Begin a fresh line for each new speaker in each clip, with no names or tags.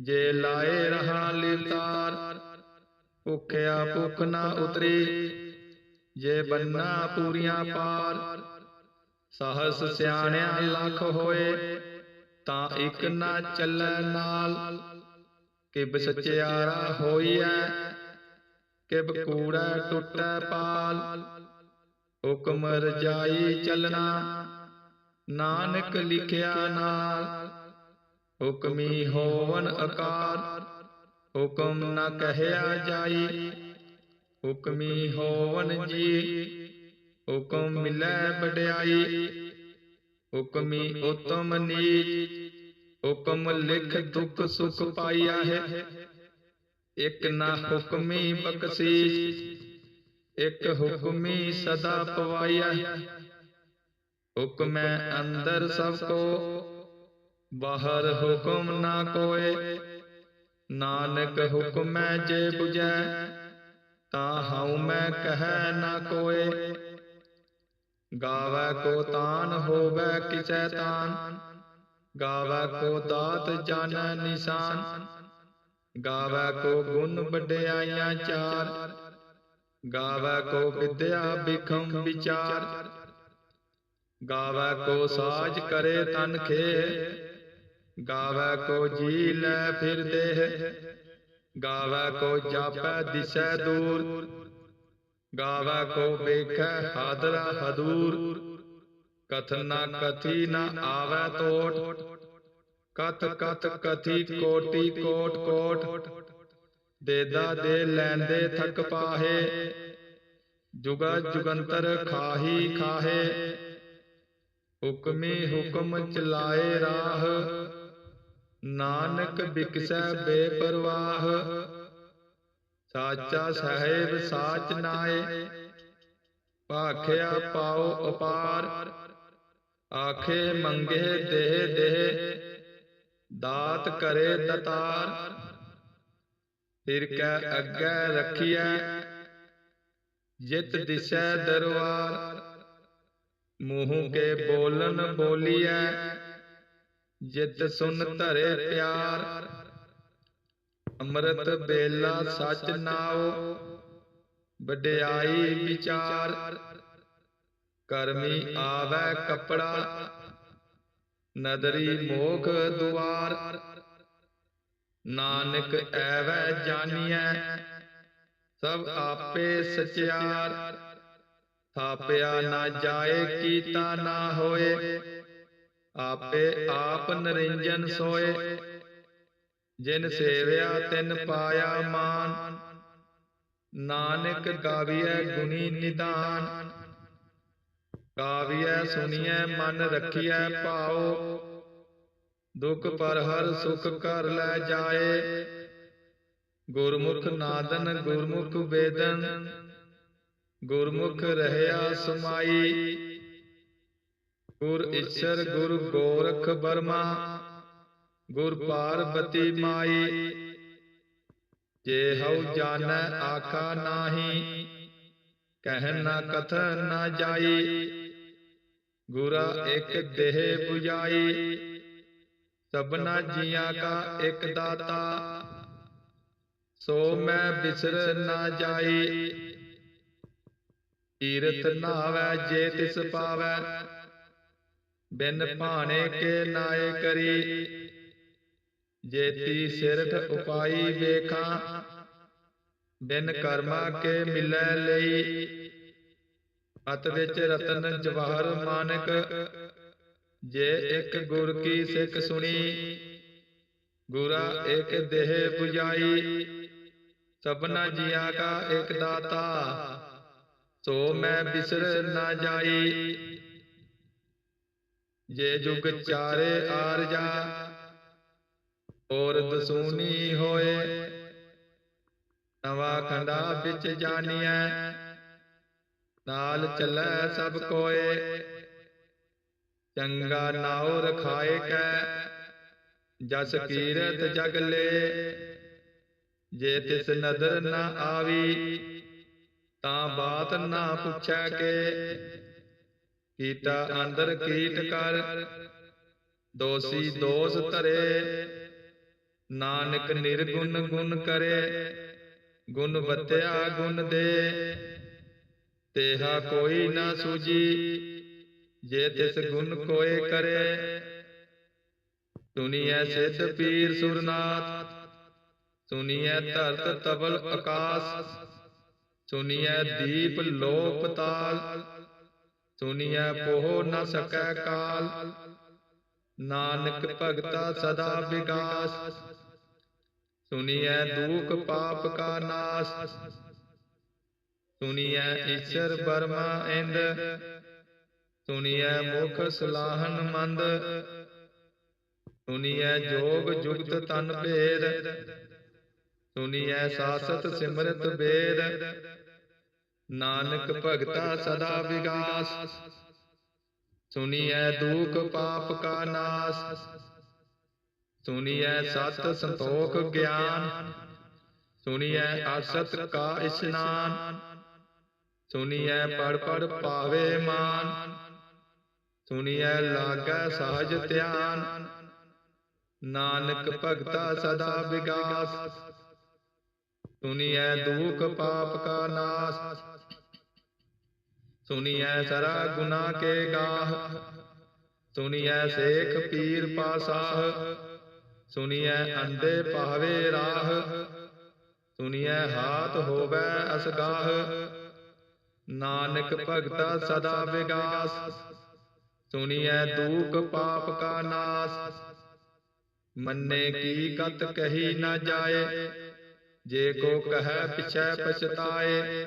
ਜੇ ਲਾਏ ਰਹਾ ਲਿਵਤਾਰ ਭੁੱਖਿਆ ਭੁੱਖ ਨਾ ਉਤਰੀ। ਜੇ ਬੰਨਾ ਪੂਰੀਆਂ ਪਾਰ, ਸਹਸ ਸਿਆਣਿਆ ਲੱਖ ਹੋਏ, ਤਾਂ ਇੱਕ ਨਾ ਚੱਲੈ ਨਾਲ। ਕਿਬ ਸਚਿਆਰਾ ਹੋਈਐ, ਕਿਬ ਕੂੜਾ ਟੁੱਟੈ ਪਾਲ। ਹੁਕਮ ਰਜਾਈ ਚੱਲਣਾ, ਨਾਨਕ ਲਿਖਿਆ ਨਾਲ। ਹੁਕਮੀ ਹੋਵਨ ਆਕਾਰ ਹੁਕਮ ਨਾ ਕਹਿਆ ਜਾਈ। ਹੁਕਮੀ ਹੋਵਨ ਜੀ, ਹੁਕਮ ਮਿਲੈ ਵਡਿਆਈ। ਹੁਕਮੀ ਉਤਮ ਨੀਚ, ਹੁਕਮ ਲਿਖ ਦੁਖ ਸੁਖ ਪਾਈਆ ਹੈ। ਇਕ ਨਾ ਹੁਕਮੀ ਬਖਸ਼ੀਸ਼, ਇਕ ਹੁਕਮੀ ਸਦਾ ਪਵਾਈਆ ਹੁਕਮੈ ਅੰਦਰ ਸਭ ਕੋ ਬਾਹਰ ਹੁਕਮ ਨਾ ਕੋਏ, ਨਾਨਕ ਹੁਕਮੈ ਜੇ 부ਜੈ ਤਾਂ ਹਉ ਮੈਂ ਕਹੈ ਨਾ ਕੋਏ। ਗਾਵੈ ਕੋ ਤਾਨ, ਹੋਵੈ ਕਿਸੈ ਤਾਨ, ਗਾਵੈ ਕੋ ਦਾਤ ਜਾਣੈ ਨਿਸ਼ਾਨ, ਗਾਵੈ ਕੋ ਗੁਣ ਵਡਿਆਈਆਂ ਚਾਰ, ਗਾਵੈ ਕੋ ਵਿਦਿਆ ਬਿਖਮ ਵਿਚਾਰ, ਗਾਵੈ ਕੋ ਸਾਜ ਕਰੇ ਤਨ ਖੇ ਗਾਵੈ ਕੋ ਜੀ ਲੈ ਫਿਰ ਦੇਹ ਗਾਵੈ ਕੋ ਜਾਪੈ ਦਿਸੈ ਦੂਰ ਗਾਵੈ ਕੋ ਵੇਖੈ ਹਾਦਰਾ ਹਦੂਰ ਕਥਨਾ ਕਥੀ ਨ ਆਵੈ ਤੋਟ ਕਤ ਕਤ ਕਥੀ ਕੋਟੀ ਕੋਟ ਕੋਟ ਦੇਦਾ ਦੇ ਲੈਂਦੇ ਥਕ ਪਾਹੇ ਜੁਗਾ ਜੁਗੰਤਰ ਖਾਹੀ ਖਾਹੇ ਹੁਕਮੀ ਹੁਕਮ ਚਲਾਏ ਰਾਹ ਨਾਨਕ ਬਿਕਸੈ ਬੇਪਰਵਾਹ ਸਾਚਾ ਸਾਹਿਬ ਸਾਚ ਨਾਏ ਭਾਖਿਆ ਪਾਉ ਅਪਾਰ ਆਖੇ ਮੰਗੇ ਦੇਹ ਦੇਹ ਦਾਤ ਕਰੇ ਦਤਾਰ ਫਿਰ ਕੈ ਅੱਗੇ ਰਖੀਐ ਜਿਤ ਦਿਸੈ ਦਰਬਾਰ ਮੂੰਹ ਕੇ ਬੋਲਨ ਬੋਲੀਐ ਜਿਤ ਸੁਨ ਧਰੇ ਪਿਆਰ। ਅੰਮ੍ਰਿਤ ਬੇਲਾ ਸਚ ਨਾਉ। ਵਡਿਆਈ ਵਿਚਾਰ। ਕਰਮੀ ਆਵੈ ਕਪੜਾ। ਨਦਰੀ ਮੋਖ ਦੁਆਰ। ਨਾਨਕ ਐਵੈ ਜਾਣੀਐ। ਸਭ ਆਪੇ ਸਚਿਆਰ। ਥਾਪਿਆ ਨਾ ਜਾਏ ਕੀਤਾ ਨਾ ਹੋਏ। ਆਪੇ ਆਪ ਨਰਿੰਜਨ ਸੋਏ। ਜਿਨ ਸੇਵਿਆ ਤਿਨ ਪਾਇਆ ਮਾਨ। ਨਾਨਕ ਗਾਵੀਐ ਗੁਣੀ ਨਿਦਾਨ। ਗਾਵੀਐ ਸੁਣੀਐ ਮਨ ਰੱਖੀਐ ਭਾਉ। ਦੁਖ ਪਰ ਹਰ ਸੁਖ ਕਰ ਲੈ ਜਾਏ। ਗੁਰਮੁਖ ਨਾਦਨ ਗੁਰਮੁਖ ਵੇਦਨ। ਗੁਰਮੁਖ ਰਹਿਆ ਸਮਾਈ। ਗੁਰ ਈਸ਼ਰ ਗੁਰ ਗੋਰਖ ਬਰਮਾ ਗੁਰ ਪਾਰਬਤੀ ਮਾਈ। ਜੇ ਹਉ ਜਾਣੈ ਆਖਾ ਨਾਹੀ ਕਹਿ ਨਾ ਕਥਨ ਨਾ ਜਾਈ। ਗੁਰਾ ਇੱਕ ਦੇਹ 부ਜਾਈ ਸਭਨਾ ਜੀਆਂ ਕਾ ਇੱਕ ਦਾਤਾ। ਸੋ ਮੈਂ ਬਿਸਰ ਨਾ ਜਾਈ। ਤੀਰਥ ਨਾਵੈ ਜੇ ਤਿਸ ਪਾਵੈ। ਬਿਨ ਭਾਣੇ ਕੇ ਨਾਏ ਕਰੀ। ਜੇਤੀ ਸਿਰਠ ਉਪਾਈ ਵੇਖਾਂ। ਬਿਨ ਕਰਮਾ ਕੇ ਮਿਲੈ ਲਈ। ਅਤ ਵਿੱਚ ਰਤਨ ਜਵਾਹਰ ਮਾਨਕ। ਜੇ ਇੱਕ ਗੁਰ ਕੀ ਸਿੱਖ ਸੁਣੀ। ਗੁਰਾ ਇੱਕ ਦੇਹ 부ਜਾਈ ਸਭਨਾ ਜੀਆਂ ਕਾ ਇੱਕ ਦਾਤਾ। ਸੋ ਮੈਂ ਬਿਸਰ ਨਾ ਜਾਈ। ਜੇ ਜੁਗ ਚਾਰੇ ਆਰਜਾ ਔਰ ਦਸੂਨੀ ਹੋਏ। ਨਵਾ ਖੰਡਾ ਵਿੱਚ ਜਾਣੀਐ, ਨਾਲ ਚੱਲੈ ਸਭ ਕੋਏ। ਚੰਗਾ ਨਾਉ ਰਖਾਏ ਕੈ, ਜਸ ਕੀਰਤ ਜਗ ਲੇ। ਜੇ ਤਿਸ ਨਦਰ ਨਾ ਆਵੀ, ਤਾਂ ਬਾਤ ਨਾ ਪੁੱਛੈ ਕੇ। ਕੀਟਾ ਅੰਦਰ ਕੀਟ ਕਰ। ਦੋਸੀ ਦੋਸ ਧਰੇ। ਨਾਨਕ ਨਿਰਗੁਣ ਗੁਣ ਕਰੇ। ਗੁਣ ਵਤਿਆ ਗੁਣ ਦੇ। ਤੇਹਾ ਕੋਈ ਨਾ ਸੂਜੀ ਜੇ ਤਿਸ ਗੁਣ ਕੋਏ ਕਰੇ। ਸੁਨੀਐ ਸਿੱਧ ਪੀਰ ਸੁਰਨਾਥ। ਸੁਨੀਐ ਧਰਤ ਤਬਲ ਆਕਾਸ ਸੁਨੀਐ ਦੀਪ ਲੋ ਪਤਾਲ ਸੁਨੀਐ ਪੋਹ ਨ ਸਕੈ ਕਾਲ। ਨਾਨਕ ਭਗਤਾ ਸਦਾ ਵਿਗਾਸ। ਸੁਨੀਐ ਦੁਖ ਪਾਪ ਕਾ ਨਾਸ। ਸੁਨੀਐ ਈਸ਼ਰ ਬਰਮਾ ਇੰਦ। ਸੁਨੀਐ ਮੁਖ ਸਲਾਹਨ ਮੰਦ। ਸੁਨੀਐ ਜੋਗ ਜੁਗਤ ਤਨ ਭੇਦ। ਸੁਨੀਐ ਸਾਸਤ ਸਿਮਰਤ ਬੇਦ ਨਾਨਕ ਭਗਤਾ ਸਦਾ ਵਿਗਾਸ। ਸੁਨੀਐ ਦੁਖ ਪਾਪ ਕਾ ਨਾਸ। ਸੁਨੀਐ ਸਤ ਸੰਤੋਖ ਗਿਆਨ। ਸੁਨੀਐ ਅਸਤ ਕਾ ਇਸ਼ਨਾਨ। ਸੁਨੀਐ ਪੜ ਪੜ ਪਾਵੇ ਮਾਨ। ਸੁਨੀਐ ਲਾਗੈ ਸਹਜ ਧਿਆਨ। ਨਾਨਕ ਭਗਤਾ ਸਦਾ ਵਿਗਾਸ। ਸੁਨੀਐ ਦੁਖ ਪਾਪ ਕਾ ਨਾਸ। ਸੁਨੀਐ ਸਰਾ ਗੁਨਾ ਕੇ ਗਾਹ। ਸੁਨੀਐ ਸੇਖ ਪੀਰ ਪਾਸਾਹ ਸੁਨੀਐ ਅੰਡੇ ਪਾਵੇ ਰਾਹ। ਸੁਨੀਐ ਹਾਥ ਹੋਵੇ ਅਸਗਾਹ ਨਾਨਕ ਭਗਤਾ ਸਦਾ ਵਿਗਾਸ। ਸੁਨੀਐ ਦੂਖ ਪਾਪ ਕਾ ਨਾਸ। ਮੰਨੇ ਕੀ ਕਤ ਕਹੀ ਨਾ ਜਾਏ। ਜੇ ਕੋ ਕਹੈ ਪਿਛੈ ਪਛਤਾਏ।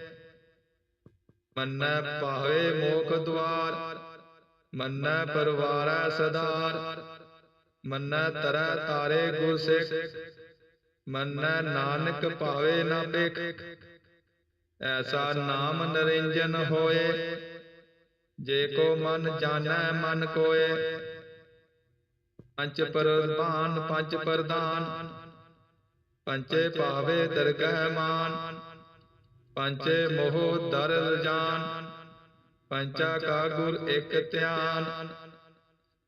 ਮੰਨੈ ਪਾਵੇ ਮੋਖ ਦਵਾਰ ਮੰਨੈ ਪਰਵਾਰੈ ਸਦਾਰ ਮੰਨੈ ਤਰੈ ਤਾਰੇ ਗੁਰ ਸਿੱਖ ਮੰਨੈ ਨਾਨਕ ਭਾਵੇ ਨਾ ਬਿਖ ਐਸਾ ਨਾਮ ਨਰਿੰਜਨ ਹੋਏ। ਜੇ ਕੋ ਮਨ ਜਾਣੈ ਮਨ ਕੋਏ। ਪੰਚ ਪ੍ਰਧਾਨ ਪੰਜ ਪ੍ਰਧਾਨ। ਪੰਚੇ ਭਾਵੇ ਦਰਗਹਿ ਮਾਨ। ਪੰਚੇ ਮੋਹ ਦਰ ਰਜਾਨ ਪੰਚਾ ਕਾ ਗੁਰ ਇਕ ਧਿਆਨ।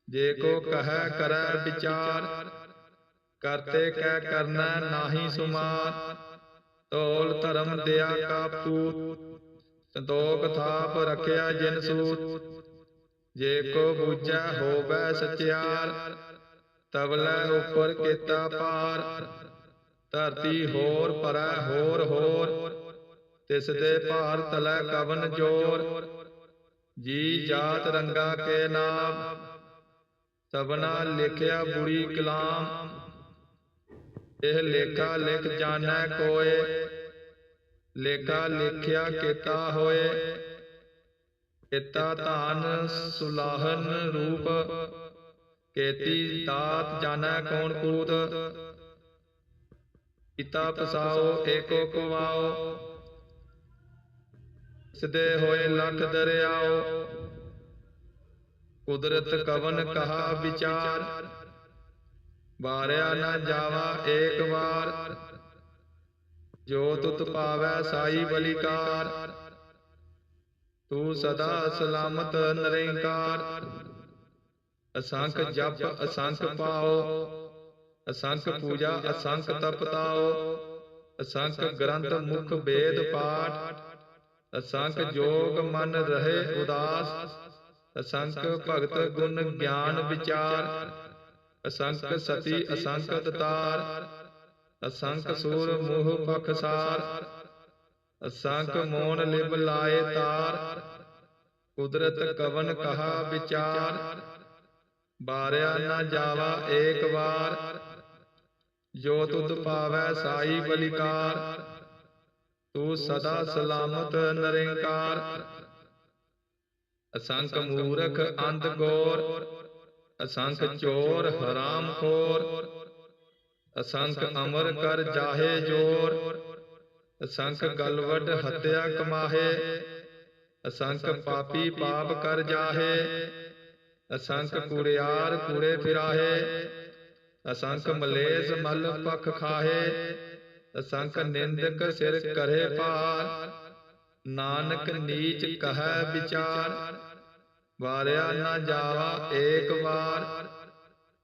ਜੇ ਕੋ ਕਹੈ ਕਰੈ ਵਿਚਾਰ ਕਰਤੇ ਕੈ ਕਰਨਾ ਨਾਹੀ ਸੁਮਾਰ। ਤੋਲ ਧਰਮ ਦਿਆ ਕਾ ਪੂਤ ਸੰਤੋਖ ਥਾਪ ਰਖਿਆ ਜਿਨ ਸੂਤ। ਜੇ ਕੋ ਬੂਝੈ ਹੋਵੈ ਸਚਿਆਰ ਤਵਲੇ ਉਪਰ ਕੀਤਾ ਪਾਰ ਧਰਤੀ ਹੋਰ ਪਰੈ ਹੋਰ। ਹੋਰ। ਤਿਸ ਦੇ ਭਾਰ ਤਲੈ ਕਵਨ ਜੋਰ। ਜੀ ਜਾਤ ਰੰਗਾ ਕੇ ਨਾਮ। ਸਭਨਾ ਲਿਖਿਆ ਬੁਰੀ ਕਲਾਮ। ਇਹ ਲੇਖਾ ਲਿਖ ਜਾਣੈ ਕੋਏ। ਲੇਖਾ ਲਿਖਿਆ ਕੀਤਾ ਹੋਏ। ਕੀਤਾ ਧਾਨ ਸੁਲਾਹਨ ਰੂਪ। ਕੇਤੀ ਦਾਤ ਜਾਣੈ ਕੌਣ ਕੂਤ। ਪਿਤਾ ਪਸਾਓ ਏਕੋ ਕਵਾਓ। ਸਦੇ ਹੋਏ ਲੱਖ ਦਰਿਆਓ। ਕੁਦਰਤ ਕਵਨ ਕਹਾ ਵਿਚਾਰ। ਵਾਰਿਆ ਨਾ ਜਾਵਾ ਏਕ ਵਾਰ। ਜੋ ਤੁਤ ਪਾਵੈ ਸਾਈ ਬਲਿਕਾਰ। ਤੂੰ ਸਦਾ ਸਲਾਮਤ ਨਿਰੰਕਾਰ। ਅਸੰਖ ਜਪ, ਅਸੰਖ ਪਾਓ। ਅਸੰਖ ਪੂਜਾ, ਅਸੰਖ ਤਪ ਤਾਓ ਅਸੰਖ ਗ੍ਰੰਥ ਮੁਖ ਵੇਦ ਪਾਠ। ਅਸੰਖ ਜੋਗ ਮਨ ਰਹੇ ਉਦਾਸ। ਅਸੰਖ ਭਗਤ ਗੁਣ ਗਿਆਨ ਵਿਚਾਰ। ਅਸੰਖ ਸਤੀ ਅਸੰਖ ਦਤਾਰ ਅਸੰਖ ਸੂਰ ਮੋਹ ਪਖਸਾਰ ਅਸੰਖ ਮੋਨ ਲਿਵ ਲਾਏ ਤਾਰ। ਕੁਦਰਤ ਕਵਨ ਕਹਾ ਵਿਚਾਰ। ਬਾਰਿਆ ਨਾ ਜਾਵਾ ਏਕ ਵਾਰ। ਜੋ ਤੁਧ ਪਾਵੈ ਸਾਈ ਬਲਿਕਾਰ। ਤੂੰ ਸਦਾ ਸਲਾਮਤ ਨਿਰੰਕਾਰ। ਅਸੰਖ ਮੂਰਖ ਅੰਧ ਗੋਰ। ਅਸੰਖ ਚੋਰ ਹਰਾਮ ਖੋਰ। ਅਸੰਖ ਅਮਰ ਕਰ ਜਾਹੇ ਜੋਰ। ਅਸੰਖ ਗਲਵਟ ਹੱਤਿਆ ਕਮਾਹੇ। ਅਸੰਖ ਪਾਪੀ ਪਾਪ ਕਰ ਜਾਹੇ। ਅਸੰਖ ਕੁੜਿਆਰ ਕੁੜੇ ਫਿਰਾਹੇ। ਅਸੰਖ ਮਲੇਸ ਮਲ ਪਖ ਖਾਹੇ। ਅਸੰਖ ਨਿੰਦਕ ਸਿਰ ਕਰੇ ਭਾਰ। ਨਾਨਕ ਨੀਚ ਕਹੈ ਵਿਚਾਰ। ਵਾਰਿਆ ਨਾ ਜਾਵਾ ਏਕ ਵਾਰ।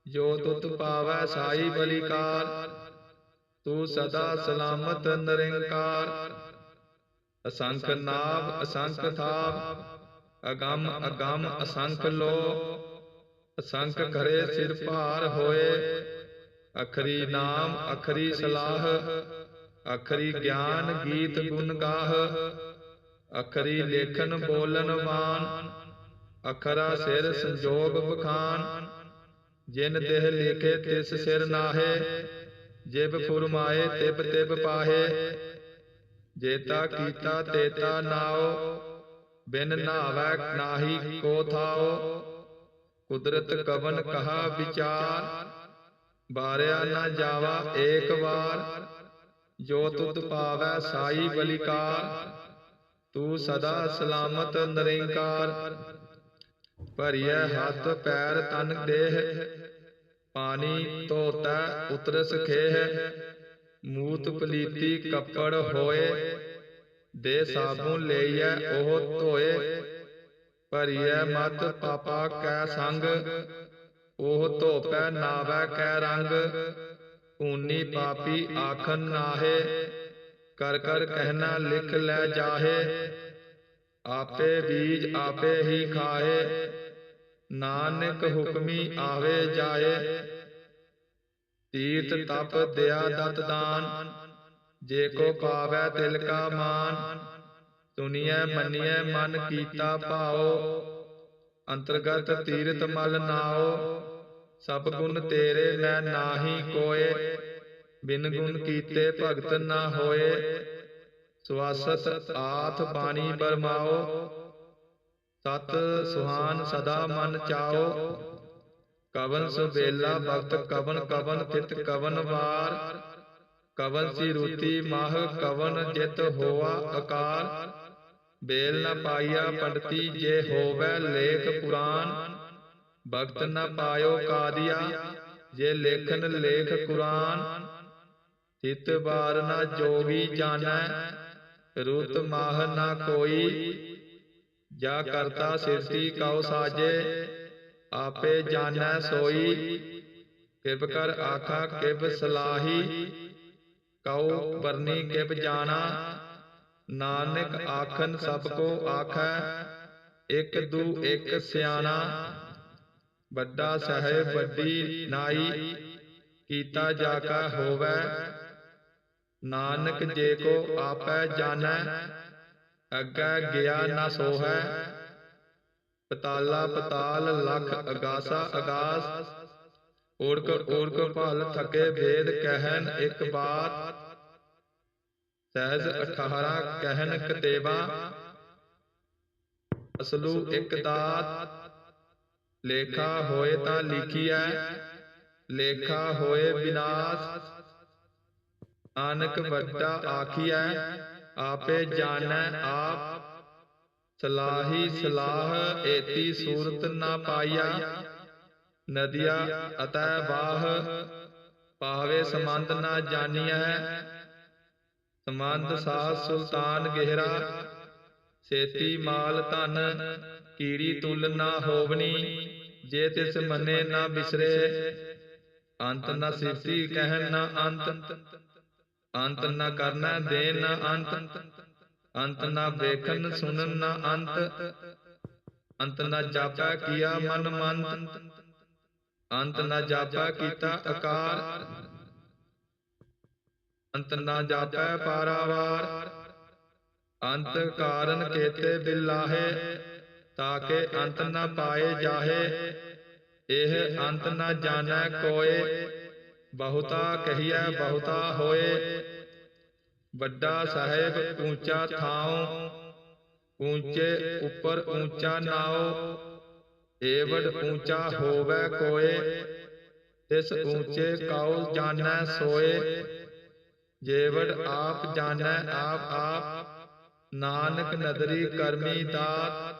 ਜੋ ਤੁਤ ਪਾਵੈ ਸਾਈ ਬਲਿਕਾਰ। ਤੂੰ ਸਦਾ ਸਲਾਮਤ ਨਿਰੰਕਾਰ। ਅਸੰਖ ਨਾਭ ਅਸੰਖ ਥਾਪ ਅਗੰਮ ਅਗੰਮ, ਅਸੰਖ ਲੋ। ਅਸੰਖ ਕਰੇ ਸਿਰ ਭਾਰ ਹੋਏ। ਅਖਰੀ ਨਾਮ, ਅਖਰੀ ਸਲਾਹ। ਅਖਰੀ ਗਿਆਨ ਗੀਤ ਗੁਣ ਗਾਹ। ਅਖਰੀ ਲੇਖਨ ਬੋਲਨ ਵਾਨ ਅਖਰਾ ਸਿਰ ਸੰਜੋਗ ਬਖਾਨ। ਜਿਨ ਦੇਹ ਲਿਖੇ ਤਿਸ ਸਿਰ ਨਾਹੇ। ਜਿਬ ਫੁਰਮਾਏ ਤਿਬ ਤਿਬ ਪਾਹੇ। ਜੇਤਾ ਕੀਤਾ ਤੇਤਾ ਨਾਓ ਬਿਨ ਨਾਵੈ ਨਾਹੀ ਕੋ ਥਾਓ ਕੁਦਰਤ ਕਵਨ ਕਹਾ ਵਿਚਾਰ। ਬਾਰਿਆ ਨਾ ਜਾਵਾ ਏਕ ਵਾਰ। ਜੋ ਤੁਧ ਪਾਵੈ ਸਾਈ ਬਲਿਕਾਰ, ਤੂੰ ਸਦਾ ਸਲਾਮਤ ਨਿਰੰਕਾਰ। ਭਰੀਐ ਹੱਥ ਪੈਰ ਤਨ ਦੇਹ, ਪਾਣੀ ਧੋਤਾ ਉਤਰਸ ਖੇਹ। ਮੂਤ ਪਲੀਤੀ ਕੱਪੜ ਹੋਏ, ਦੇ ਸਾਬੂਨ ਲਈਐ ਉਹ ਧੋਏ। ਭਰੀਐ ਮਤ ਪਾਪਾ ਕੈ ਸੰਗ, ਉਹ ਧੋਪੈ ਨਾਵੈ ਕੈ ਰੰਗ। ਊਨੀ ਪਾਪੀ ਆਖਨ ਨਾਹੇ। ਕਰ ਕਰ ਕਹਿਣਾ ਲਿਖ ਲੈ ਜਾਹੇ। ਆਪੇ ਬੀਜ ਆਪੇ ਹੀ ਖਾਏ ਨਾਨਕ ਹੁਕਮੀ ਆਵੇ ਜਾਏ ਤੀਰਥ ਤਪ ਦਿਆ ਦਤ ਦਾਨ। ਜੇ ਕੋ ਪਾਵੈ ਤਿਲ ਕਾ ਮਾਨ। ਸੁਨੀਐ ਮੰਨੀਐ ਮਨ ਕੀਤਾ ਭਾਉ ਅੰਤਰਗਤ ਤੀਰਥ ਮਲ ਨਾਓ। ਸਭ ਗੁਣ ਤੇਰੇ ਮੈਂ ਨਾਹੀ ਕੋਏ। ਬਿਨ ਗੁਣ ਕੀਤੇ ਭਗਤ ਨਾ ਹੋਏ। ਸਵਾਸਤ ਆਥ ਬਾਣੀ ਬਰਮਾਓ। ਸਤ ਸੁਹਾਨ ਸਦਾ ਮਨ ਚਾਓ। ਕਵਨ ਸੁਬੇਲਾ ਭਗਤ ਕਵਨ ਕਵਨ ਤਿਤ ਕਵਨ ਵਾਰ। ਕਵਨ ਸੀ ਰੂਤੀ ਮਾਹ ਕਵਨ ਜਿਤ ਹੋਆ ਅਕਾਰ। ਬੇਲ ਨ ਪਾਈਆ ਪੰਡਤੀ ਜੇ ਹੋਵੇ ਲੇਖ ਪੁਰਾਨ। ਭਗਤ ਨ ਪਾਇਓ ਕਾਦੀਆ ਜੇ ਲੇਖਨ ਲੇਖ ਕੁਰਾਨ ਚਿਤ ਬਾਰ ਨ ਜੋਗੀ ਜਾਣੈ ਰੁਤ ਮਾਹ ਨ ਕੋਈ ਜਾ ਕਰਤਾ ਸਿਰਤੀ ਕਉ ਸਾਜੇ ਆਪੇ ਜਾਣੈ ਸੋਈ ਕਿਬ ਕਰ ਆਖਾ ਕਿਬ ਸਲਾਹੀ ਕਉ ਵਰਨੀ ਕਿਬ ਜਾਣਾ ਨਾਨਕ ਆਖਨ ਸਭ ਕੋ ਆਖੈ ਇਕ ਦੂ ਇਕ ਸਿਆਣਾ ਵੱਡਾ ਸਹਿਬ ਵੱਡੀ ਨਾਈ ਕੀਤਾ ਜਾ ਕਾ ਹੋਵੈ। ਨਾਨਕ ਜੇ ਕੋ ਆਪੈ ਜਾਣੈ ਅੱਗੇ ਗਿਆ ਨਾ ਸੋਹੈ। ਪਤਾਲਾ ਪਤਾਲ ਲਖ ਅਗਾਸਾ ਅਗਾਸ ਓੜਕ ਓੜਕ ਭਲ ਥਕੇ ਵੇਦ ਕਹਿਨ ਇੱਕ ਬਾਤ। ਸਹਿਜ 18 ਕਹਿਨ ਕਤੇਵਾ। ਅਸਲੂ ਇੱਕ ਦਾਤ। ਲੇਖਾ ਹੋਏ ਤਾਂ ਲਿਖੀਐ, ਲੇਖਾ ਹੋਏ ਵਿਨਾਸ਼ ਅਨਕ ਵੱਡਾ ਆਖੀਐ, ਆਪੇ ਜਾਣੈ ਆਪ। ਸਲਾਹੀ ਸਲਾਹ ਏਤੀ ਸੂਰਤ ਨਾ ਪਾਈਆ। ਨਦੀਆ ਅਤੈ ਬਾਹ ਪਾਵੇ ਸੰਬੰਧ ਨਾ ਜਾਣੀਐ। ਸੰਬੰਧ ਸਾਧ ਸੁਲਤਾਨ ਗਹਿਰਾ, ਸੇਤੀ ਮਾਲ ਧਨ ਕੀੜੀ ਤੁਲ ਨਾ ਹੋਵਨੀ ਜੇ ਤਿਸ ਮੰਨੇ ਨਾ ਬਿਸਰੇ ਅੰਤ ਨਾ ਸਿਫਤੀ ਕਹਿਣ ਨਾ ਅੰਤ ਅੰਤ ਨਾ ਕਰਨਾ ਦੇਨ ਨਾ ਅੰਤ ਅੰਤ ਨਾ ਵੇਖਣ ਸੁਣਨ ਨਾ ਅੰਤ ਅੰਤ ਨਾ ਜਾਪੈ ਕੀਆ ਮਨ ਮੰਤ ਅੰਤ ਨਾ ਜਾਪੈ ਕੀਤਾ ਆਕਾਰ ਅੰਤ ਨਾ ਜਾਪੈ ਪਾਰਾਵਾਰ ਅੰਤ ਕਾਰਨ ਕੇਤੇ ਬਿਲਾਹੇ ਤਾਕੇ ਅੰਤ ਨਾ ਪਾਏ ਜਾਹੇ। ਇਹ ਅੰਤ ਨਾ ਜਾਣੈ ਕੋਏ। ਬਹੁਤਾ ਕਹੀਐ ਬਹੁਤਾ ਹੋਏ। ਵੱਡਾ ਸਾਹਿਬ ਉੱਚਾ ਥਾਉ। ਉੱਚੇ ਉੱਪਰ ਉੱਚਾ ਨਾਉ। ਏਵੜ ਉੱਚਾ ਹੋਵੇ ਕੋਏ। ਤਿਸ ਉੱਚੇ ਕਾਉ ਜਾਣੈ ਸੋਏ। ਜੇਵੜ ਆਪ ਜਾਣੈ ਆਪ ਆਪ। ਨਾਨਕ ਨਦਰੀ ਕਰਮੀ ਦਾਤ।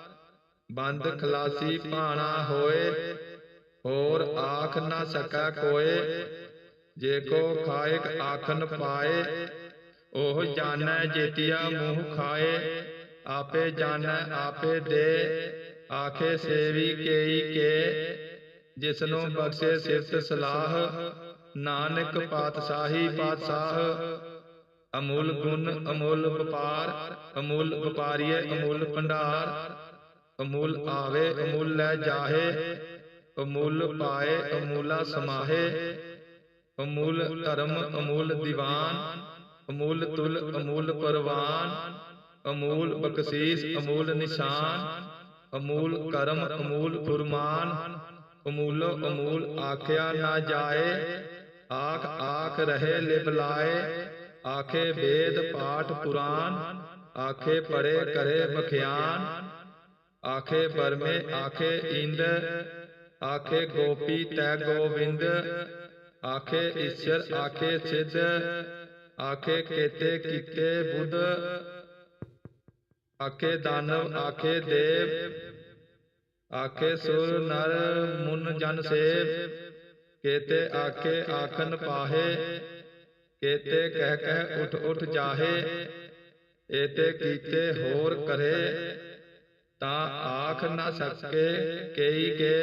ਬੰਦ ਖਲਾਸੀ ਭਾਣਾ ਹੋਏ ਹੋਰ ਆਖ ਨਾ ਸਕੈ ਕੋਏ। ਜੇ ਕੋ ਖਾਇਕ ਆਖਨ ਪਾਏ ਉਹ ਜਾਣੈ ਜੇਤੀਆ ਮੂੰਹ ਖਾਏ। ਆਪੇ ਜਾਣੈ ਆਪੇ ਦੇ। ਆਖੇ ਸੇਵੀ ਕੇਈ ਕੇ। ਜਿਸਨੂੰ ਬਖਸ਼ੇ ਸਿਫਤ ਸਲਾਹ ਨਾਨਕ ਪਾਤਸ਼ਾਹੀ ਪਾਤਸ਼ਾਹ ਅਮੁੱਲ ਗੁਣ ਅਮੁੱਲ ਵਪਾਰ। ਅਮੁੱਲ ਵਪਾਰੀਏ ਅਮੁੱਲ ਭੰਡਾਰ। ਅਮੁੱਲ ਆਵੇ ਅਮੁੱਲ ਲੈ ਜਾਹੇ ਅਮੁੱਲ ਪਾਏ ਅਮੂਲਾ ਸਮਾਹੇ ਅਮੁੱਲ ਧਰਮ ਅਮੁੱਲ ਦੀਵਾਨ ਅਮੁੱਲ ਤੁਲ ਅਮੁੱਲ ਪਰਵਾਨ ਅਮੂਲ ਬਖਸ਼ੀਸ ਅਮੂਲ ਨਿਸ਼ਾਨ ਅਮੂਲ ਕਰਮ ਅਮੂਲ ਫੁਰਮਾਨ ਅਮੂਲੋ ਅਮੂਲ ਆਖਿਆ ਨਾ ਜਾਏ ਆਖ ਆਖ ਰਹੇ ਲਿਵ ਲਾਏ ਆਖੇ ਵੇਦ ਪਾਠ ਪੁਰਾਨ ਆਖੇ ਪੜੇ ਕਰੇ ਬਖਿਆਨ ਆਖੇ ਬਰਮੇ ਆਖੇ ਇੰਦ ਆਖੇ ਗੋਪੀ ਤੈ ਗੋਵਿੰਦ ਆਖੇ ਈਸ਼ਰ ਆਖੇ ਸਿੱਧ ਆਖੇ ਕੇਤੇ ਕੀਤੇ ਬੁੱਧ ਆਖੇ ਦਾਨਵ ਆਖੇ ਦੇਵ ਆਖੇ ਸੁਰ ਨਰ ਮੁਨ ਜਨ ਸੇਵ ਕੇਤੇ ਆਖੇ ਆਖਨ ਪਾਹੇ ਕੇਤੇ ਕਹਿ ਕਹਿ ਉਠ ਉਠ ਜਾਹੇ ਏਤੇ ਕੀਤੇ ਹੋਰ ਕਰੇ ਤਾਂ ਆਖ ਨਾ ਸਕੇ ਕਈ ਕੇ।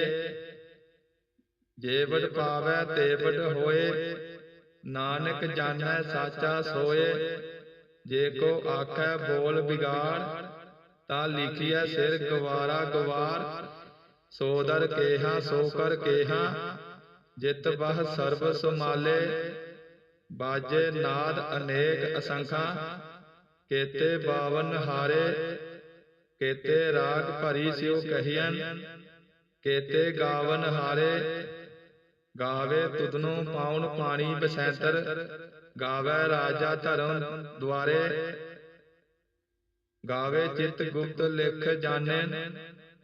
ਜੇ ਵਡ ਪਾਵੈ ਤੇ ਹੋਏ, ਨਾਨਕ ਜਾਣੈ ਸਾਚਾ ਸੋਏ। ਜੇ ਕੋ ਆਖੈ ਬੋਲ ਬਿਗਾੜ ਤਾਂ ਲਿਖਿਆ ਸਿਰ ਗਵਾਰਾ ਗਵਾਰ। ਸੋ ਦਰ ਕੇਹਾ, ਸੋ ਕਰ ਕੇਹਾ, ਜਿਤ ਬਹ ਸਰਬ ਸੁਮਾਲੇ ਬਾਜੇ ਨਾਦ ਅਨੇਕ ਅਸੰਖਾ, ਕੇਤੇ ਬਾਵਨ ਹਾਰੇ ਕੇਤੇ ਰਾਗ ਭਰੀ ਸਿਉ ਕਹੀਆਂ ਕੇਤੇ ਗਾਵਨ ਹਾਰੇ, ਗਾਵੇ ਤੁਧਨੋ ਪਾਉਣ ਪਾਣੀ ਬਸੈਂਤਰ, ਗਾਵੇ ਰਾਜਾ ਧਰਮ ਦੁਆਰੇ, ਗਾਵੇ ਚਿਤ ਗੁਪਤ ਲਿਖ ਜਾਣੈ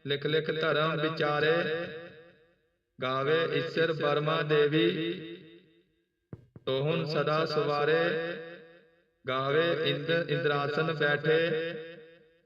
ਲਿਖ ਲਿਖ ਧਰਮ ਵਿਚਾਰੇ, ਗਾਵੇ ਈਸ਼ਰ ਬਰਮਾ ਦੇਵੀ, ਤੋਹਨ ਸਦਾ ਸਵਾਰੇ, ਗਾਵੇ ਇੰਦ ਇੰਦਰਾਸਨ ਬੈਠੇ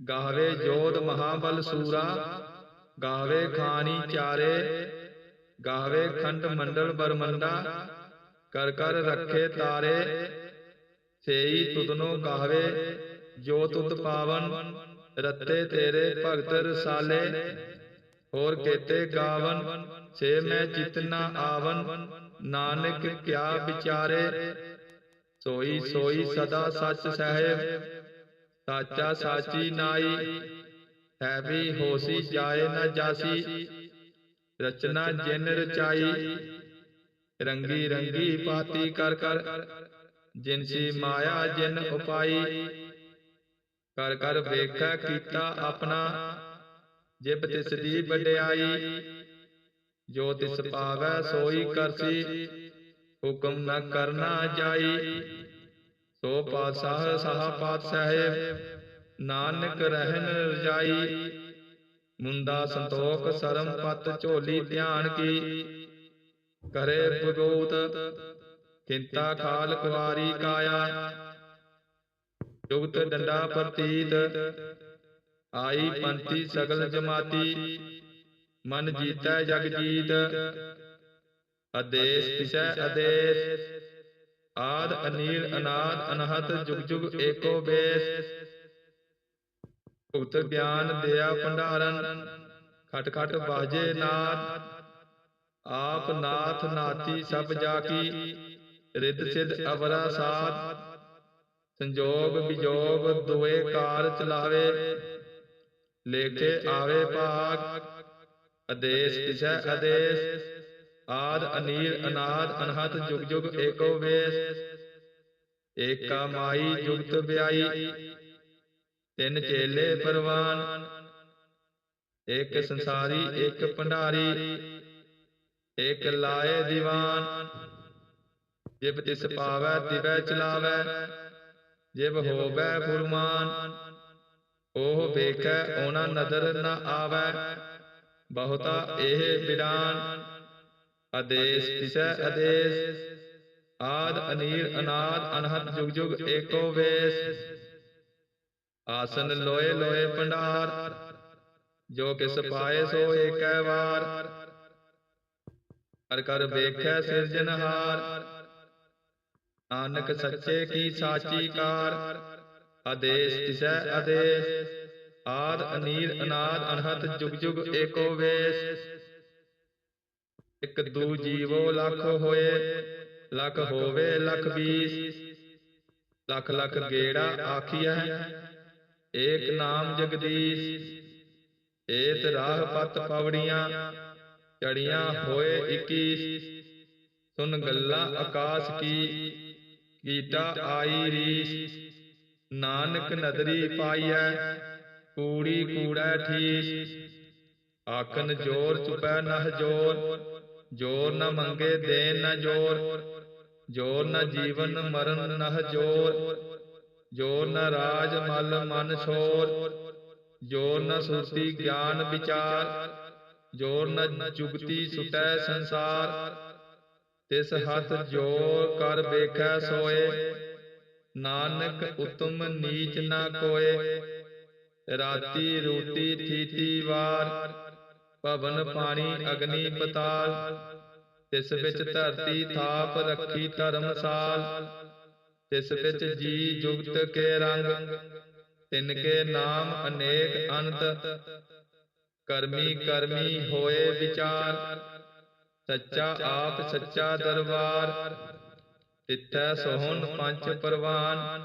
ਗਾਵੇ ਜੋਧ ਮਹਾਬਲ ਸੂਰਾ ਗਾਵੇ ਖਾਨੀ ਚਾਰੇ ਗਾਵੇ ਖੰਡ ਮੰਡਲ ਬਰਮੰਡਾ, ਕਰ ਕਰ ਰੱਖੇ ਤਾਰੇ, ਸੇਈ ਤੁਧਨੋ ਗਾਵੇ ਜੋ ਤੁਧ ਪਾਵਨ, ਰੱਤੇ ਤੇਰੇ ਭਗਤ ਰਸਾਲੇ, ਹੋਰ ਕੇਤੇ ਗਾਵਨ, ਸੇ ਮੈਂ ਚਿਤਨਾ ਆਵਨ, ਨਾਨਕ ਕਿਆ ਵਿਚਾਰੇ, ਸੋਈ ਸੋਈ ਸਦਾ ਸੱਚ ਸਹਿਬ ਸਾਚਾ ਸਾਚੀ ਨਾਈ, ਹੈ ਵੀ ਹੋਸੀ ਜਾਏ ਨਾ ਜਾਸੀ। ਰਚਨਾ ਜਿਨ ਰਚਾਈ, ਰੰਗੀ ਰੰਗੀ ਪਾਤੀ ਕਰ ਕਰ ਜਿਨਸੀ ਮਾਇਆ ਜਿਨ ਉਪਾਈ। ਕਰ ਕਰ ਵੇਖੈ ਕੀਤਾ ਆਪਣਾ, ਜਿਬ ਤਿਸ ਦੀ ਵਡਿਆਈ। ਜੋ ਤਿਸ ਪਾਵੈ ਸੋਈ ਕਰਸੀ, ਹੁਕਮ ਨਾ ਕਰਨਾ ਜਾਈ। ਸੋ ਪਾਤਸ਼ਾਹ ਸਾਹ ਪਾਤ ਨਾਨਕ ਰਹਿਣ ਰਜਾਈ। ਮੁੰਦਾ ਸੰਤੋਖ ਸਰਮ ਪਤ ਝੋਲੀ ਧਿਆਨ ਕੀ। ਕਰੇ ਬਗੋਤ ਚਿੰਤਾ ਕਾਲ ਕੁਵਾਰੀ ਕਾਇਆ। ਜੁਗਤ ਡੰਡਾ ਪ੍ਰਤੀਤ, ਆਈ ਪੰਤੀ ਸਗਲ ਜਮਾਤੀ। ਮਨ ਜੀਤੈ ਜਗ ਜੀਤ, ਅਦੇਸ ਤਿਸੈ ਅਦੇਸ। ਆਦ ਅਨੀਲ ਅਨਾਦ ਅਨਹਤ ਜੁਗ ਜੁਗ ਏਕੋ ਬੇਸ। ਭੁਗਤ ਗਿਆਨ ਦਿਆ ਭੰਡਾਰਨ, ਖਟ ਖਟ ਬਾਜੇ ਨਾਦ। ਆਪ ਨਾਥ ਨਾਤੀ ਸਭ ਜਾ ਕੀ ਰਿੱਧ ਸਿਧ ਅਵਰਾ ਸਾਧ ਸੰਜੋਗ ਵਿਜੋਗ ਦੋਏ ਕਾਰ ਚਲਾਵੇ, ਲੇਖੇ ਆਵੇ ਭਾਗ। ਆਦੇਸ਼ ਤਿਸੈ ਅਦੇਸ ਆਦ ਅਨੀਲ ਅਨਾਦ ਅਨਹਤ ਜੁਗ ਜੁਗ ਏਕੋ ਵੇਸ। ਏਕਾ ਮਾਈ ਜੁਗਤ ਵਿਆਈ। ਤਿੰਨ ਚੇਲੇ ਪਰਵਾਨ। ਇੱਕ ਸੰਸਾਰੀ ਇੱਕ ਭੰਡਾਰੀ ਇੱਕ ਲਾਏ ਦੀਵਾਨ। ਜਿਬ ਤਿਸ ਪਾਵੈ ਤਿਵੈ ਚਲਾਵੈ। ਜਿਬ ਹੋਵੈ ਫੁਰਮਾਨ ਉਹ ਵੇਖੈ ਉਹਨਾਂ ਨਦਰ ਨ ਆਵੈ। ਬਹੁਤਾ ਇਹ ਬਿਰਾਨ ਆਦੇਸ ਤਿਸੈ ਆਦੇਸ। ਆਦ, ਅਨੀਲ, ਅਨਾਦ ਅਨਹਤ ਜੁਗ ਜੁਗ, ਏਕੋ ਵੇਸ। ਆਸਨ, ਲੋਏ ਲੋਏ, ਭੰਡਾਰ। ਜੋ ਕਿਸ ਪਾਏ ਸੋ ਏਕੈ ਵਾਰ। ਕਰ ਕਰ ਵੇਖੈ ਸਿਰਜਨਹਾਰ ਨਾਨਕ ਸੱਚੇ ਕੀ ਸਾਚੀ ਕਾਰ। ਆਦੇਸ ਤਿਸੈ ਆਦੇਸ। ਆਦ ਅਨੀਰ ਅਨਾਦ ਅਨਹਤ ਜੁਗ ਜੁਗ, ਏਕੋ ਵੇਸ। ਇਕ ਦੂ ਜੀਵੋ ਲੱਖ ਹੋਏ ਲੱਖ ਹੋਵੇ ਲੱਖ ਬੀਸ। ਲੱਖ ਲੱਖ ਗੇੜਾ ਆਖੀਐ। ਏਕ ਨਾਮ ਜਗਦੀਸ਼। ਏਤ ਰਾਹ ਪਤ ਪਵੜੀਆਂ। ਚੜੀਆਂ ਹੋਏ 21 ਸੁਨ ਗੱਲਾਂ ਆਕਾਸ਼ ਕੀ। ਕੀਟਾ ਆਈ ਰੀਸ। ਨਾਨਕ ਨਦਰੀ ਪਾਈਐ। ਕੂੜੀ ਕੂੜੈ ਠੀਸ। ਆਖਨ ਜੋਰ ਚੁਪੈ ਨਹ ਜੋਰ। ਜੋਰ ਨ ਮੰਗੇ ਦੇਨ ਨ ਜੋਰ। ਜੋਰ ਨ ਜੀਵਨ ਮਰਨ, ਨਹ ਜੋਰ। ਜੋਰ ਨ ਰਾਜ, ਮਲ, ਮਨ ਛੋਰ। ਜੋਰ ਨ ਸੁਰਤੀ, ਗਿਆਨ, ਵਿਚਾਰ। ਜੋਰ ਨ ਜੁਗਤੀ, ਸੁਟੈ ਸੰਸਾਰ। ਤਿਸ ਹੱਥ ਜੋਰ ਕਰ ਵੇਖੈ ਸੋਏ। ਨਾਨਕ ਉਤਮ ਨੀਚ ਨਾ ਕੋਏ। ਰਾਤੀ ਰੋਟੀ ਥੀਤੀ ਵਾਰ। ਪਵਨ ਪਾਣੀ ਅਗਨੀ ਪਤਾਲ, ਤਿਸ ਵਿੱਚ ਧਰਤੀ ਥਾਪ ਰੱਖੀ ਧਰਮਸਾਲ, ਤਿਸ ਵਿੱਚ ਜੀ ਜੁਗਤ ਕੇ ਰੰਗ, ਤਿਨ ਕੇ ਨਾਮ ਅਨੇਕ ਅਨੰਤ ਕਰਮੀ ਕਰਮੀ ਹੋਏ ਵਿਚਾਰ, ਸੱਚਾ ਆਪ ਸੱਚਾ ਦਰਬਾਰ, ਤਿੱਥੈ ਸੋਹਣ ਪੰਜ ਪਰਵਾਨ,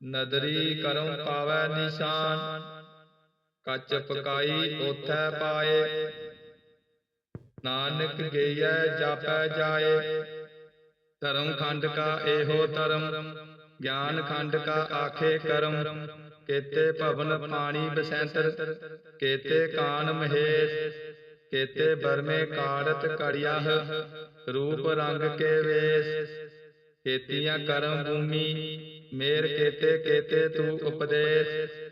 ਨਦਰੀ ਕਰਮ ਪਾਵੈ ਨਿਸ਼ਾਨ ਕੱਚ ਪਕਾਈ ਉਥੈ ਪਾਏ। ਨਾਨਕ ਗਈਐ ਜਾਪੈ ਜਾਏ। ਧਰਮ ਖੰਡ ਕਾ ਇਹੋ ਧਰਮ। ਗਿਆਨ ਖੰਡ ਕਾ ਆਖੇ ਕਰਮ। ਕੇਤੇ ਭਵਨ ਪਾਣੀ ਬਸੈਂਤਰ। ਕੇਤੇ ਕਾਨ ਮਹੇਸ਼। ਕੇਤੇ ਬਰਮੇ ਕਾੜਤ ਕੜਿਆਹ। ਰੂਪ ਰੰਗ ਕੇ ਵੇਸ। ਕੇਤੀਆਂ ਕਰਮ ਭੂਮੀ। ਮੇਰ ਕੇਤੇ ਕੇਤੇ ਤੂ ਉਪਦੇਸ਼।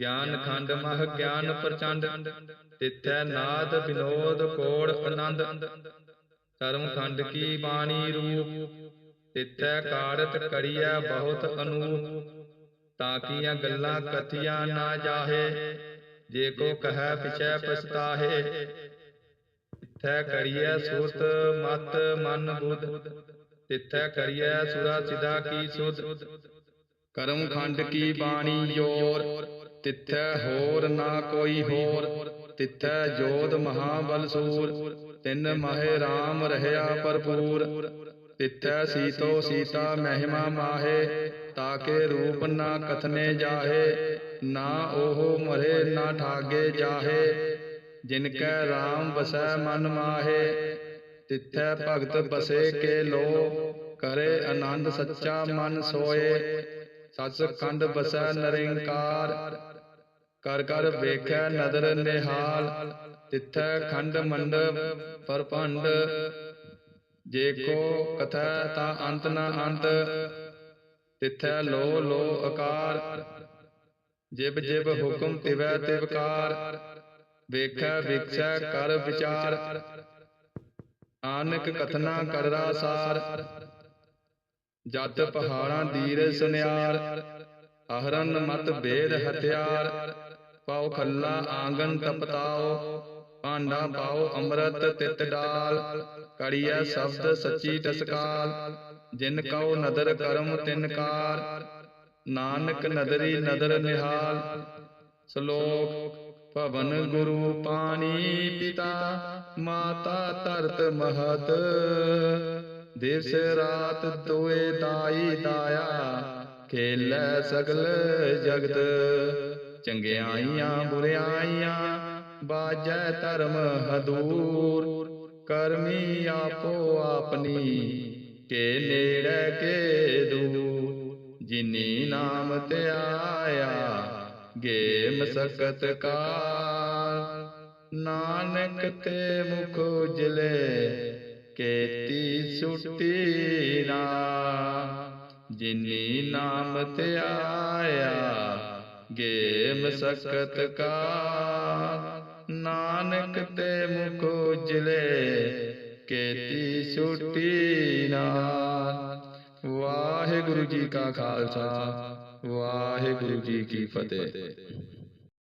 ਗਿਆਨ ਖੰਡ ਮਹ ਗਿਆਨ ਪ੍ਰਚੰਡ ਤਿੱਥੈ ਨਾਦ ਵਿਨੋਦ ਕੋੜ ਆਨੰਦ। ਕਰਮ ਖੰਡ ਕੀ ਬਾਣੀ ਰੂਪ? ਤਿੱਥੈ ਕਾੜਤ ਕਰੀਐ ਬਹੁਤ ਅਨੂਪ ਤਾਂ ਕੀਆਂ ਗੱਲਾਂ ਕਥੀਆਂ ਨਾ ਜਾਹੇ। ਜੇ ਕੋ ਕਹੈ ਪਿਛੈ ਪਛਤਾਹੇ। ਤਿੱਥੈ ਕਰੀਐ ਸੁਰਤ ਮਤ ਮਨ ਬੁੱਧ। ਤਿੱਥੈ ਕਰੀਐ ਸੁਰਾ ਸਿਧਾ ਕੀ ਸੁਧ। ਕਰਮ ਖੰਡ ਕੀ ਬਾਣੀ ਜੋਰ ਤਿੱਥੈ ਹੋਰ ਨਾ ਕੋਈ ਹੋਰ, ਤਿੱਥੈ ਜੋਧ ਮਹਾਬਲ ਸੂਰ, ਤਿੰਨ ਮਾਹੇ ਰਾਮ ਰਹਿਆ ਭਰਪੂਰ। ਤਿੱਥੈ ਸੀਤੋ ਸੀਤਾ ਮਹਿਮਾ ਮਾਹੇ, ਤਾਕੇ ਰੂਪ ਨਾ ਕਥਨੇ ਜਾਹੇ, ਨਾ ਉਹ ਮਰੇ ਨਾ ਠਾਗੇ ਜਾਹੇ। ਜਿਨ ਕੈ RAM ਬਸੈ ਮਨ ਮਾਹੇ, ਤਿੱਥੈ ਭਗਤ ਬਸੇ ਕੇ ਲੋ, ਕਰੇ ਆਨੰਦ ਸੱਚਾ ਮਨ ਸੋਏ। ਸਚ ਕੰਡ ਬਸੈ ਨਿਰੰਕਾਰ ਕਰ ਕਰ ਵੇਖੈ ਨਦਰ ਨਿਹਾਲ, ਤਿੱਥੈ ਖੰਡ ਮੰਡਪ ਪਰਪੰਡ। ਜੇ ਕੋ ਕਥੈ ਤਾਂ ਅੰਤ ਨਾ ਅੰਤ, ਤਿੱਥੈ ਲੋ ਲੋ ਆਕਾਰ ਜਿਬ ਜਿਬ ਹੁਕਮ ਤਿਵੈ ਤਿਵਕਾਰ ਵੇਖੈ ਵਿਖਸੈ ਕਰ ਵਿਚਾਰ। ਆਨਕ ਕਥਨਾ ਕਰਰਾ ਸਾਰ, ਜਤ ਪਹਾੜਾਂ ਦੀਰ ਸੁਨਿਆਰ। ਅਹਰਨ ਮਤ ਭੇਦ ਹਥਿਆਰ। ਪਾਉ ਖੱਲਾ, ਆਂਗਨ ਤਪਤਾਓ, ਭਾਂਡਾ ਪਾਉ ਅੰਮ੍ਰਿਤ ਤਿਤ ਡਾਲ। ਕੜੀਐ ਸ਼ਬਦ ਸੱਚੀ ਟਸਕਾਲ, ਜਿਨ ਕਉ ਨਦਰ ਕਰਮ ਤਿਨਕਾਰ ਨਾਨਕ ਨਦਰੀ ਨਦਰ ਨਿਹਾਲ, ਸ਼ਲੋਕ ਭਵਨ ਗੁਰੂ ਪਾਣੀ ਪਿਤਾ, ਮਾਤਾ ਧਰਤ ਮਹਤ। ਦਿਸ ਰਾਤ ਦੋਏ ਦਾਈ ਦਾਇਆ, ਖੇਲੈ ਸਗਲ ਜਗਤ। ਚੰਗਿਆਈਆਂ ਬੁਰਿਆਈਆਂ ਬਾਜੈ ਧਰਮ ਹਦੂਰ। ਕਰਮੀ ਆਪੋ ਆਪਣੀ ਕੇ ਨੇੜੇ ਕੇ ਦੂਰ। ਜਿਨੀ ਨਾਮ ਤੇ ਆਇਆ ਗੇ ਮਸਕਤ ਕਾ ਨਾਨਕ ਤੇ ਮੁਖ ਉਜਲੇ ਕੇਤੀ ਸੁਟੀ ਨਾ। ਜਿਨੀ ਨਾਮ ਤੇ ਆਇਆ ਗੇ ਮਸਕਤ ਕਾ ਨਾਨਕ ਤੇ ਮੁਖ ਉਜਲੇ ਕੇਤੀ ਸੁਟੀ ਨਾ ਵਾਹਿਗੁਰੂ ਜੀ ਕਾ ਖਾਲਸਾ, ਵਾਹਿਗੁਰੂ ਜੀ ਕੀ ਫਤਿਹ।